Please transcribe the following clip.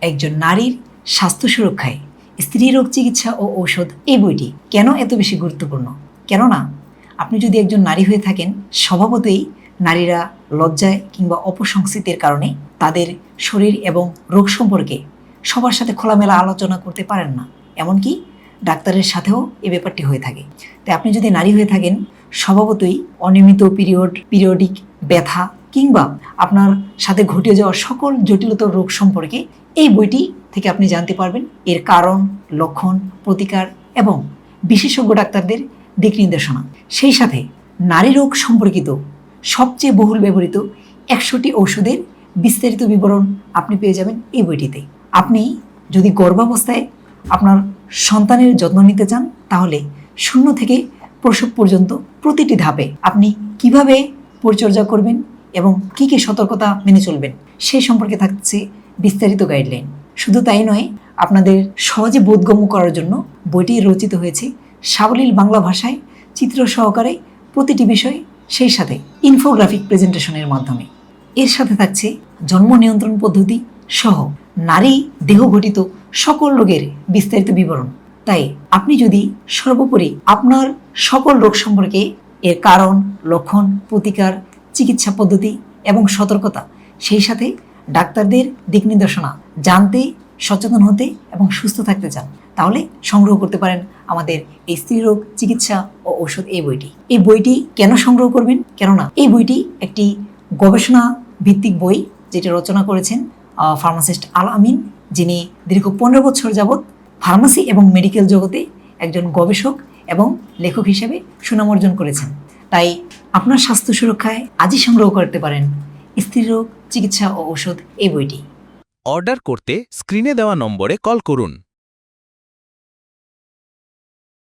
একজন নারীর স্বাস্থ্য সুরক্ষায় স্ত্রী রোগ চিকিৎসা ও ঔষধ এই বইটি কেন এত বেশি গুরুত্বপূর্ণ? কেননা আপনি যদি একজন নারী হয়ে থাকেন, স্বভাবতই নারীরা লজ্জায় কিংবা অপসংস্কৃতির কারণে তাদের শরীর এবং রোগ সম্পর্কে সবার সাথে খোলামেলা আলোচনা করতে পারেন না। এমনকি ডাক্তারের সাথেও এ ব্যাপারটি হয়ে থাকে। তাই আপনি যদি নারী হয়ে থাকেন, স্বভাবতই অনিয়মিত পিরিয়ড, পিরিয়ডিক ব্যথা কিংবা আপনার সাথে ঘটে যাওয়া সকল জটিলতর রোগ সম্পর্কে এই বইটি থেকে আপনি জানতে পারবেন। এর কারণ, লক্ষণ, প্রতিকার এবং বিশেষজ্ঞ ডাক্তারদের দিক নির্দেশনা। সেই সাথে নারী রোগ সম্পর্কিত সবচেয়ে বহুল ব্যবহৃত একশোটি ঔষধের বিস্তারিত বিবরণ আপনি পেয়ে যাবেন এই বইটিতে। আপনি যদি গর্ভাবস্থায় আপনার সন্তানের যত্ন নিতে চান, তাহলে শূন্য থেকে প্রসব পর্যন্ত প্রতিটি ধাপে আপনি কীভাবে পরিচর্যা করবেন এবং কী কী সতর্কতা মেনে চলবেন সেই সম্পর্কে থাকছে বিস্তারিত গাইডলাইন শুধু তাই নয়, আপনাদের সহজে বোধগম্য করার জন্য বইটি রচিত হয়েছে সাবলীল বাংলা ভাষায়, চিত্র সহকারে প্রতিটি বিষয় সেই সাথে ইনফোগ্রাফিক প্রেজেন্টেশনের মাধ্যমে। এর সাথে থাকছে জন্ম নিয়ন্ত্রণ পদ্ধতি সহ নারী দেহ ঘটিত সকল রোগের বিস্তারিত বিবরণ। তাই আপনি যদি সর্বোপরি আপনার সকল রোগ সম্পর্কে এর কারণ, লক্ষণ, প্রতিকার চিকিৎসা পদ্ধতি এবং সতর্কতা। সেই সাথে ডাক্তারদের দিক নির্দেশনা জানতে, সচেতন হতে এবং সুস্থ থাকতে চান। তাহলে সংগ্রহ করতে পারেন আমাদের এই স্ত্রীরোগ চিকিৎসা ও ঔষধ এই বইটি। এই বইটি কেন সংগ্রহ করবেন? কেননা এই বইটি একটি গবেষণা ভিত্তিক বই যেটি রচনা করেছেন ফার্মাসিস্ট আল আমিন, যিনি দীর্ঘ পনেরো বছর যাবৎ ফার্মাসি এবং মেডিকেল জগতে একজন গবেষক এবং লেখক হিসেবে সুনাম অর্জন করেছেন। তাই আপনার স্বাস্থ্য সুরক্ষায় আজই সংগ্রহ করতে পারেন। স্ত্রী রোগ, চিকিৎসা ও ওষুধ এই বইটি। অর্ডার করতে স্ক্রিনে দেওয়া নম্বরে কল করুন।